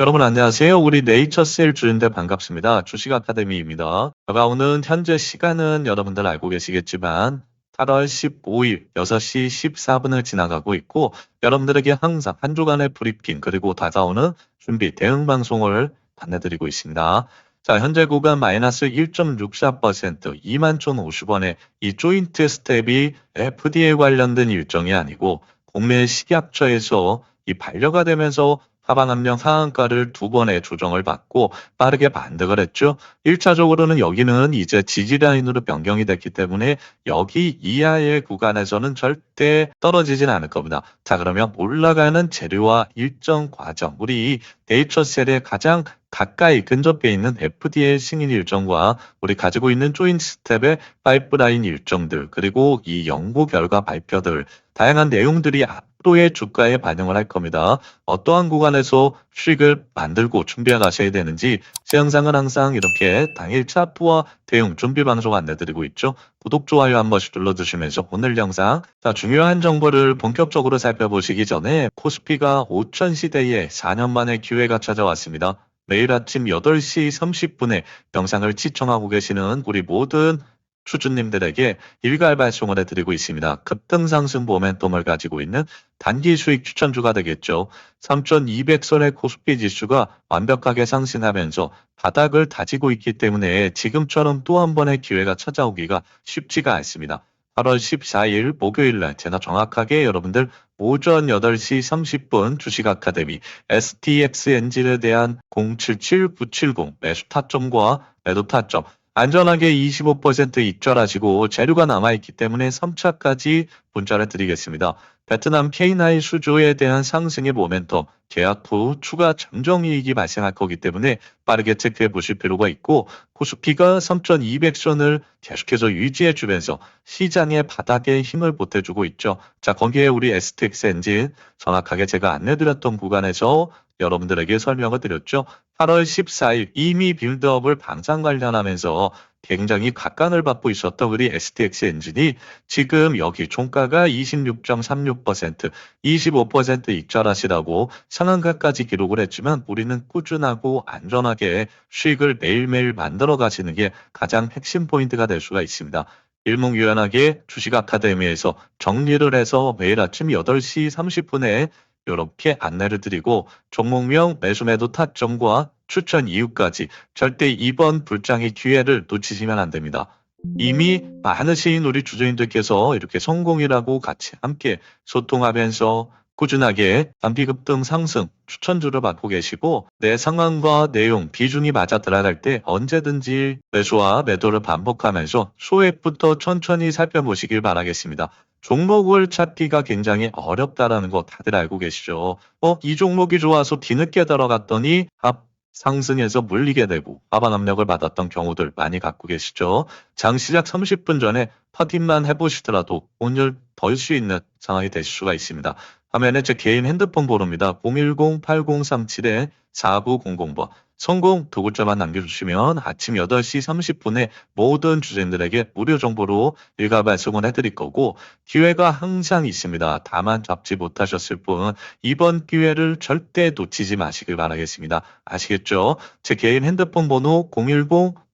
여러분 안녕하세요. 우리 네이처셀 주인들 반갑습니다. 주식 아카데미입니다. 다가오는 현재 시간은 여러분들 알고 계시겠지만 8월 15일 6시 14분을 지나가고 있고 여러분들에게 항상 한 주간의 브리핑 그리고 다가오는 준비 대응 방송을 안내드리고 있습니다. 자, 현재 구간 마이너스 1.64% 21,050원의 이 조인트 스텝이 FDA 관련된 일정이 아니고 공매 식약처에서 이 반려가 되면서 압력 상한가를 두 번의 조정을 받고 빠르게 반등을 했죠. 1차적으로는 여기는 이제 지지라인으로 변경이 됐기 때문에 여기 이하의 구간에서는 절대 떨어지진 않을 겁니다. 자, 그러면 올라가는 재료와 일정 과정, 우리 데이처셀의 가장 가까이 근접해 있는 FDA 승인 일정과 우리 가지고 있는 조인 스텝의 파이프라인 일정들, 그리고 이 연구 결과 발표들, 다양한 내용들이 앞으로의 주가에 반영을 할 겁니다. 어떠한 구간에서 수익을 만들고 준비해 가셔야 되는지 제 영상은 항상 이렇게 당일 차트와 대응 준비 방송 안내드리고 있죠. 구독, 좋아요 한 번씩 눌러주시면서 오늘 영상 자 중요한 정보를 본격적으로 살펴보시기 전에 코스피가 5천 시대에 4년 만에 기회가 찾아왔습니다. 매일 아침 8시 30분에 영상을 시청하고 계시는 우리 모든 추주님들에게 일괄 발송을 해드리고 있습니다. 급등 상승 모멘텀을 가지고 있는 단기 수익 추천주가 되겠죠. 3,200선의 코스피 지수가 완벽하게 상승하면서 바닥을 다지고 있기 때문에 지금처럼 또 한 번의 기회가 찾아오기가 쉽지가 않습니다. 8월 14일 목요일 날 제가 정확하게 여러분들 오전 8시 30분 주식 아카데미 STX 엔진에 대한 077970 매수 타점과 매도 타점 안전하게 25% 입절하시고 재료가 남아있기 때문에 3차까지 문자를 드리겠습니다. 베트남 K9 수조에 대한 상승의 모멘텀, 계약 후 추가 잠정이익이 발생할 거기 때문에 빠르게 체크해 보실 필요가 있고 코스피가 3,200선을 계속해서 유지해 주면서 시장의 바닥에 힘을 보태주고 있죠. 자, 거기에 우리 STX 엔진 정확하게 제가 안내드렸던 구간에서 여러분들에게 설명을 드렸죠. 8월 14일 이미 빌드업을 방산 관련하면서 굉장히 각광을 받고 있었던 우리 STX 엔진이 지금 여기 종가가 26.36%, 25% 익절하시라고 상한가까지 기록을 했지만 우리는 꾸준하고 안전하게 수익을 매일매일 만들어 가시는 게 가장 핵심 포인트가 될 수가 있습니다. 일목요연하게 주식 아카데미에서 정리를 해서 매일 아침 8시 30분에 이렇게 안내를 드리고 종목명 매수매도 타점과 추천 이유까지 절대 이번 불장의 기회를 놓치시면 안 됩니다. 이미 많으신 우리 주주님들께서 이렇게 성공이라고 같이 함께 소통하면서 꾸준하게 단비급 등 상승 추천주를 받고 계시고 내 상황과 내용 비중이 맞아 들어갈 때 언제든지 매수와 매도를 반복하면서 소액부터 천천히 살펴보시길 바라겠습니다. 종목을 찾기가 굉장히 어렵다라는 거 다들 알고 계시죠? 어, 이 종목이 좋아서 뒤늦게 들어갔더니 앞 상승해서 물리게 되고 하반 압력을 받았던 경우들 많이 갖고 계시죠? 장 시작 30분 전에 퍼팅만 해보시더라도 오늘 덜수 있는 상황이 될 수가 있습니다. 화면에 제 개인 핸드폰 번호입니다. 010-8037-4900번. 성공 두 글자만 남겨주시면 아침 8시 30분에 모든 주제인들에게 무료 정보로 일가 발송을 해드릴 거고 기회가 항상 있습니다. 다만 잡지 못하셨을 뿐 이번 기회를 절대 놓치지 마시길 바라겠습니다. 아시겠죠? 제 개인 핸드폰 번호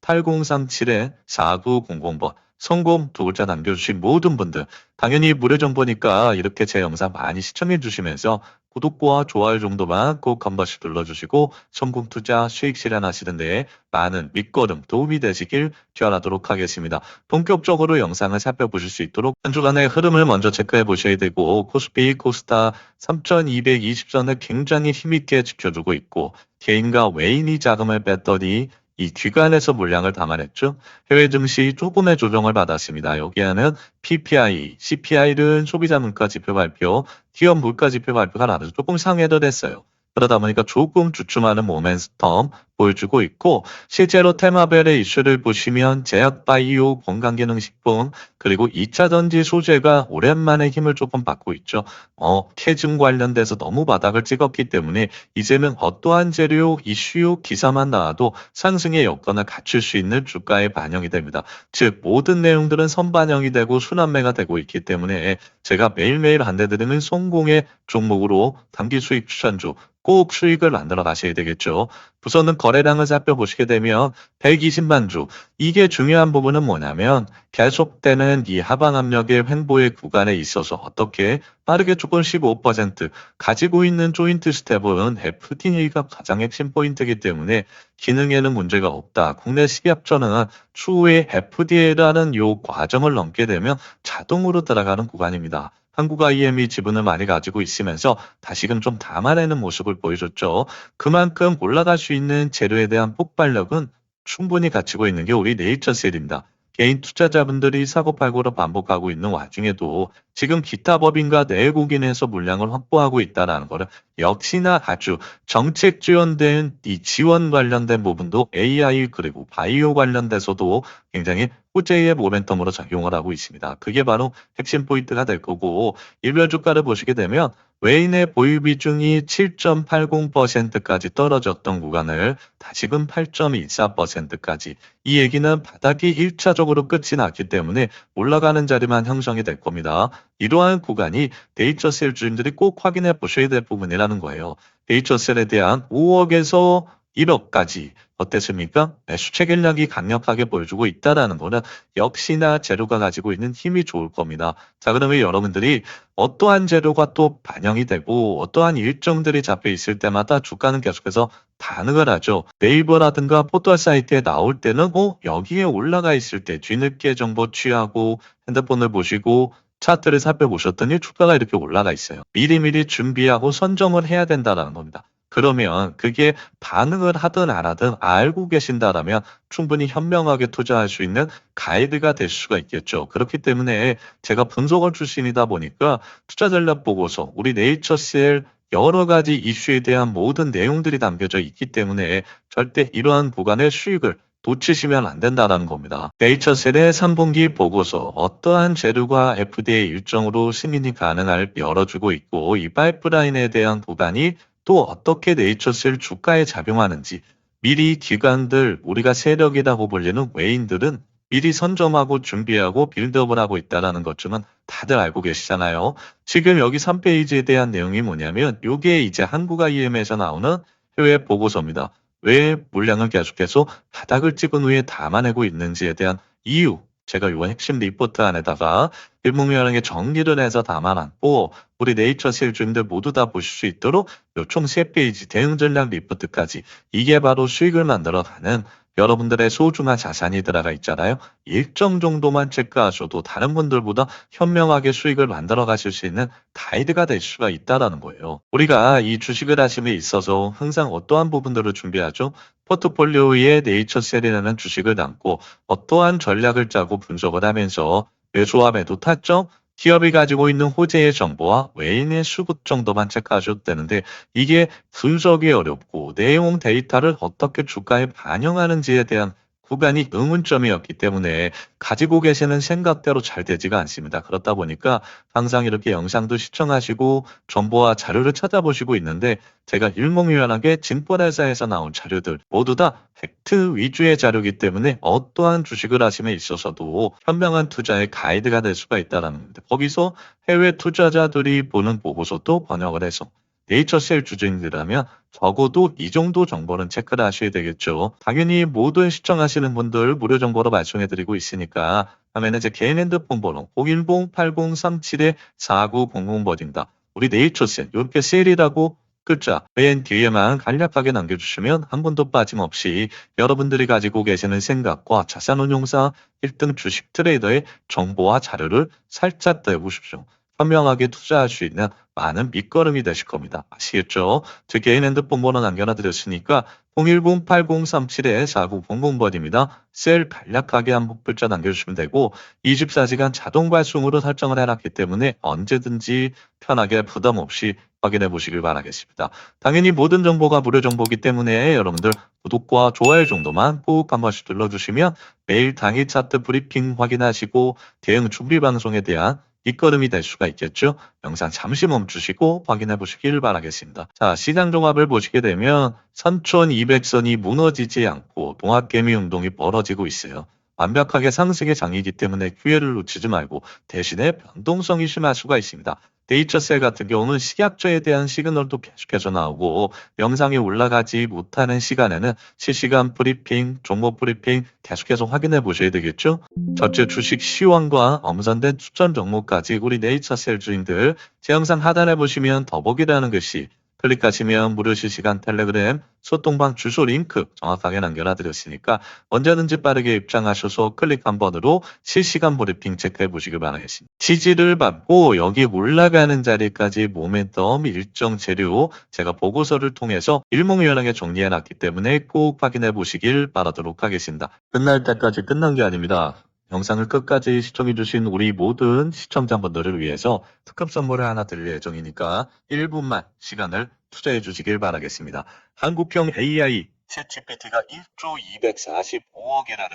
010-8037-4900번. 성공 두 글자 남겨주신 모든 분들 당연히 무료 정보니까 이렇게 제 영상 많이 시청해 주시면서 구독과 좋아요 정도만 꼭 한 번씩 눌러주시고 성공 투자 수익 실현하시는데 많은 밑거름 도움이 되시길 기원하도록 하겠습니다. 본격적으로 영상을 살펴보실 수 있도록 한 주간의 흐름을 먼저 체크해 보셔야 되고 코스피 코스타 3220선을 굉장히 힘있게 지켜주고 있고 개인과 외인이 자금을 뺐더니 이 기관에서 물량을 담아냈죠. 해외 증시 조금의 조정을 받았습니다. 여기에는 PPI, CPI는 소비자 물가 지표 발표, 기업 물가 지표 발표가 나서 조금 상회도 됐어요. 그러다 보니까 조금 주춤하는 모멘텀 보여주고 있고 실제로 테마벨의 이슈를 보시면 제약 바이오 건강기능식품 그리고 2차 전지 소재가 오랜만에 힘을 조금 받고 있죠. 어, 캐즘 관련돼서 너무 바닥을 찍었기 때문에 이제는 어떠한 재료 이슈 기사만 나와도 상승의 여건을 갖출 수 있는 주가에 반영이 됩니다. 즉 모든 내용들은 선반영이 되고 순환매가 되고 있기 때문에 제가 매일매일 안내드리는 성공의 종목으로 단기 수익 추천주 꼭 수익을 만들어 가셔야 되겠죠. 우선은 거래량을 살펴보시게 되면 120만 주. 이게 중요한 부분은 뭐냐면 계속되는 이 하방 압력의 횡보의 구간에 있어서 어떻게 빠르게 조금 15% 가지고 있는 조인트 스텝은 FTA가 가장 핵심 포인트이기 때문에 기능에는 문제가 없다. 국내 식약처는 추후에 FDA라는 요 과정을 넘게 되면 자동으로 들어가는 구간입니다. 한국 IM이 지분을 많이 가지고 있으면서 다시금 좀 담아내는 모습을 보여줬죠. 그만큼 올라갈 수 있는 재료에 대한 폭발력은 충분히 갖추고 있는 게 우리 네이처셀입니다. 개인 투자자분들이 사고팔고를 반복하고 있는 와중에도 지금 기타 법인과 내국인에서 물량을 확보하고 있다는 것은 역시나 아주 정책 지원된 이 지원 관련된 부분도 AI 그리고 바이오 관련돼서도 굉장히 호재의 모멘텀으로 작용을 하고 있습니다. 그게 바로 핵심 포인트가 될 거고 일별 주가를 보시게 되면 외인의 보유 비중이 7.80%까지 떨어졌던 구간을 다시금 8.24%까지 이 얘기는 바닥이 1차적으로 끝이 났기 때문에 올라가는 자리만 형성이 될 겁니다. 이러한 구간이 데이처셀 주인들이 꼭 확인해 보셔야 될 부분이라는 거예요. 데이처셀에 대한 5억에서 1억까지 어땠습니까? 매수 체결량이 강력하게 보여주고 있다라는 거는 역시나 재료가 가지고 있는 힘이 좋을 겁니다. 자, 그러면 여러분들이 어떠한 재료가 또 반영이 되고 어떠한 일정들이 잡혀 있을 때마다 주가는 계속해서 반응을 하죠. 네이버라든가 포털 사이트에 나올 때는 어 여기에 올라가 있을 때 뒤늦게 정보 취하고 핸드폰을 보시고 차트를 살펴보셨더니 주가가 이렇게 올라가 있어요. 미리미리 준비하고 선정을 해야 된다는 겁니다. 그러면 그게 반응을 하든 안 하든 알고 계신다라면 충분히 현명하게 투자할 수 있는 가이드가 될 수가 있겠죠. 그렇기 때문에 제가 분석원 출신이다 보니까 투자 전략 보고서 우리 네이처셀 여러 가지 이슈에 대한 모든 내용들이 담겨져 있기 때문에 절대 이러한 구간의 수익을 놓치시면 안 된다는 겁니다. 네이처셀의 3분기 보고서 어떠한 재료가 FDA 일정으로 승인이 가능할 열어주고 있고 이 파이프라인에 대한 구간이 또 어떻게 네이처셀 주가에 작용하는지 미리 기관들 우리가 세력이라고 불리는 외인들은 미리 선점하고 준비하고 빌드업을 하고 있다는 것쯤은 다들 알고 계시잖아요. 지금 여기 3페이지에 대한 내용이 뭐냐면 이게 이제 한국 IM에서 나오는 해외 보고서입니다. 왜 물량을 계속해서 바닥을 찍은 후에 담아내고 있는지에 대한 이유 제가 이번 핵심 리포트 안에다가 일목요연하게 정리를 해서 담아놨고 우리 네이처셀 주인들 모두 다 보실 수 있도록 요총 3페이지 대응 전략 리포트까지 이게 바로 수익을 만들어가는 여러분들의 소중한 자산이 들어가 있잖아요. 일정 정도만 체크하셔도 다른 분들보다 현명하게 수익을 만들어 가실 수 있는 가이드가 될 수가 있다라는 거예요. 우리가 이 주식을 하심에 있어서 항상 어떠한 부분들을 준비하죠? 포트폴리오에 네이처셀이라는 주식을 담고 어떠한 전략을 짜고 분석을 하면서 매수와 매도 타점, 기업이 가지고 있는 호재의 정보와 외인의 수급 정도만 체크하셔도 되는데 이게 분석이 어렵고 내용 데이터를 어떻게 주가에 반영하는지에 대한 구간이 의문점이었기 때문에 가지고 계시는 생각대로 잘 되지가 않습니다. 그렇다 보니까 항상 이렇게 영상도 시청하시고 정보와 자료를 찾아보시고 있는데 제가 일목요연하게 증권회사에서 나온 자료들 모두 다 팩트 위주의 자료이기 때문에 어떠한 주식을 하심에 있어서도 현명한 투자의 가이드가 될 수가 있다는 겁니다. 거기서 해외 투자자들이 보는 보고서도 번역을 해서 네이처셀 주주님들이라면 적어도 이 정도 정보는 체크를 하셔야 되겠죠. 당연히 모두 시청하시는 분들 무료 정보로 발송해드리고 있으니까 하면은 제 개인 핸드폰 번호 010-8037-4900번입니다. 우리 네이처셀 이렇게 셀이라고 글자 맨 뒤에만 간략하게 남겨주시면 한 번도 빠짐없이 여러분들이 가지고 계시는 생각과 자산운용사 1등 주식 트레이더의 정보와 자료를 살짝 떼보십시오. 현명하게 투자할 수 있는 많은 밑거름이 되실 겁니다. 아시겠죠? 제 개인 핸드폰 번호 남겨놔 드렸으니까 010-8037-4900번입니다. 셀 간략하게 한 글자 남겨주시면 되고 24시간 자동 발송으로 설정을 해놨기 때문에 언제든지 편하게 부담 없이 확인해 보시길 바라겠습니다. 당연히 모든 정보가 무료 정보이기 때문에 여러분들 구독과 좋아요 정도만 꼭 한 번씩 눌러주시면 매일 당일 차트 브리핑 확인하시고 대응 준비 방송에 대한 밑거름이 될 수가 있겠죠. 영상 잠시 멈추시고 확인해 보시길 바라겠습니다. 자, 시장 종합을 보시게 되면 3200선이 무너지지 않고 동학개미 운동이 벌어지고 있어요. 완벽하게 상승의 장이기 때문에 기회를 놓치지 말고 대신에 변동성이 심할 수가 있습니다. 데이처셀 같은 경우는 식약처에 대한 시그널도 계속해서 나오고 영상이 올라가지 못하는 시간에는 실시간 브리핑, 종목 브리핑 계속해서 확인해 보셔야 되겠죠. 저체 주식 시황과 엄선된 추천 종목까지 우리 네이처셀 주인들 제 영상 하단에 보시면 더보기라는 글씨 클릭하시면 무료 실시간 텔레그램 소통방 주소 링크 정확하게 남겨놔 드렸으니까 언제든지 빠르게 입장하셔서 클릭 한 번으로 실시간 브리핑 체크해 보시길 바라겠습니다. 지지를 받고 여기 올라가는 자리까지 모멘텀 일정 재료 제가 보고서를 통해서 일목요연하게 정리해 놨기 때문에 꼭 확인해 보시길 바라도록 하겠습니다. 끝날 때까지 끝난 게 아닙니다. 영상을 끝까지 시청해주신 우리 모든 시청자분들을 위해서 특급 선물을 하나 드릴 예정이니까 1분만 시간을 투자해 주시길 바라겠습니다. 한국형 AI 챗GPT가 1조 245억이라는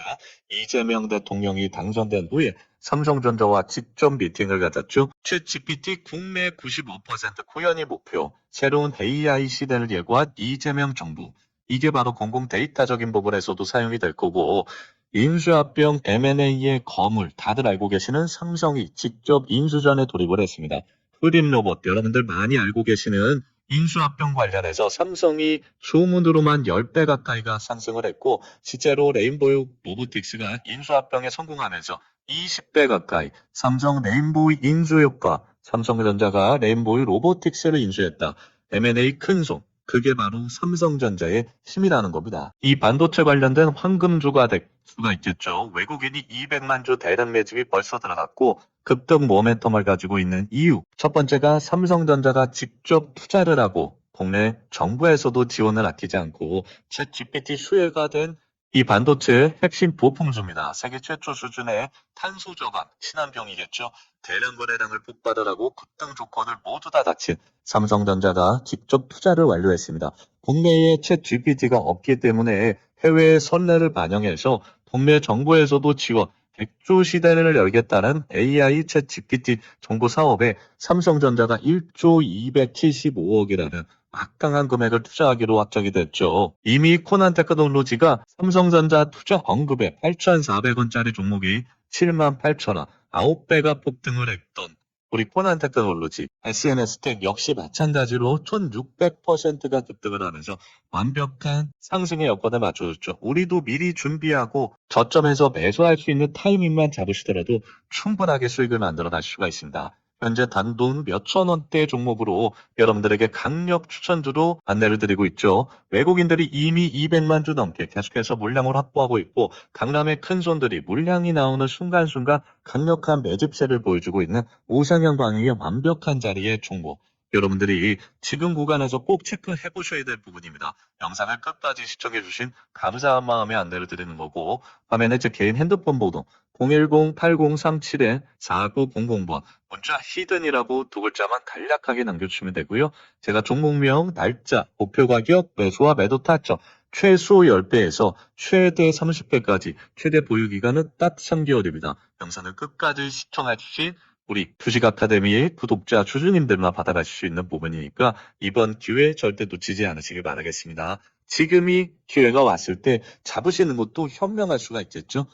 이재명 대통령이 당선된 후에 삼성전자와 직접 미팅을 가졌죠. 챗GPT 국내 95% 구현이 목표, 새로운 AI 시대를 예고한 이재명 정부. 이게 바로 공공 데이터적인 부분에서도 사용이 될 거고 인수합병 M&A의 거물 다들 알고 계시는 삼성이 직접 인수전에 돌입을 했습니다. 흐림 로봇 여러분들 많이 알고 계시는 인수합병 관련해서 삼성이 소문으로만 10배 가까이가 상승을 했고 실제로 레인보우 로보틱스가 인수합병에 성공하면서 20배 가까이 삼성 레인보우 인수 효과 삼성전자가 레인보우 로보틱스를 인수했다. M&A 큰손 그게 바로 삼성전자의 힘이라는 겁니다. 이 반도체 관련된 황금주가 될 수가 있겠죠. 외국인이 200만 주 대량 매집이 벌써 들어갔고 급등 모멘텀을 가지고 있는 이유. 첫 번째가 삼성전자가 직접 투자를 하고 국내 정부에서도 지원을 아끼지 않고 챗 GPT 수혜가 된 이 반도체 핵심 부품주입니다. 세계 최초 수준의 탄소 저감, 친환경이겠죠. 대량 거래량을 폭발하라고 급등 조건을 모두 다 닥친 삼성전자가 직접 투자를 완료했습니다. 국내에 챗 GPT가 없기 때문에 해외의 선례를 반영해서 국내 정부에서도 지원, 100조 시대를 열겠다는 AI 챗 GPT 정부 사업에 삼성전자가 1조 275억이라는 막강한 금액을 투자하기로 확정이 됐죠. 이미 코난 테크놀로지가 삼성전자 투자 언급에 8,400원짜리 종목이 7만 8천원, 9배가 폭등을 했던 우리 코난 테크놀로지, SNS텍 역시 마찬가지로 1600%가 급등을 하면서 완벽한 상승의 여건을 맞춰줬죠. 우리도 미리 준비하고 저점에서 매수할 수 있는 타이밍만 잡으시더라도 충분하게 수익을 만들어 갈 수가 있습니다. 현재 단돈 몇천 원대 종목으로 여러분들에게 강력 추천주로 안내를 드리고 있죠. 외국인들이 이미 200만 주 넘게 계속해서 물량을 확보하고 있고 강남의 큰 손들이 물량이 나오는 순간순간 강력한 매집세를 보여주고 있는 우상향 방향의 완벽한 자리의 종목. 여러분들이 지금 구간에서 꼭 체크해 보셔야 될 부분입니다. 영상을 끝까지 시청해 주신 감사한 마음에 안내를 드리는 거고, 화면에 제 개인 핸드폰 번호 010-8037-4900번, 문자 히든이라고 두 글자만 간략하게 남겨주시면 되고요. 제가 종목명, 날짜, 목표 가격, 매수와 매도 타점, 최소 10배에서 최대 30배까지 최대 보유 기간은 딱 3개월입니다. 영상을 끝까지 시청해 주신 우리 주식 아카데미의 구독자 주주님들만 받아가실 수 있는 부분이니까 이번 기회 절대 놓치지 않으시길 바라겠습니다. 지금이 기회가 왔을 때 잡으시는 것도 현명할 수가 있겠죠.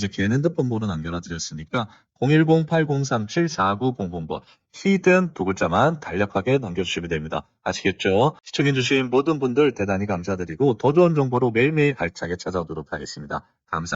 제 개인 핸드폰 번호 남겨놔 드렸으니까 010-8037-4900번 히든 두 글자만 간략하게 남겨주시면 됩니다. 아시겠죠? 시청해주신 모든 분들 대단히 감사드리고 더 좋은 정보로 매일매일 알차게 찾아오도록 하겠습니다. 감사합니다.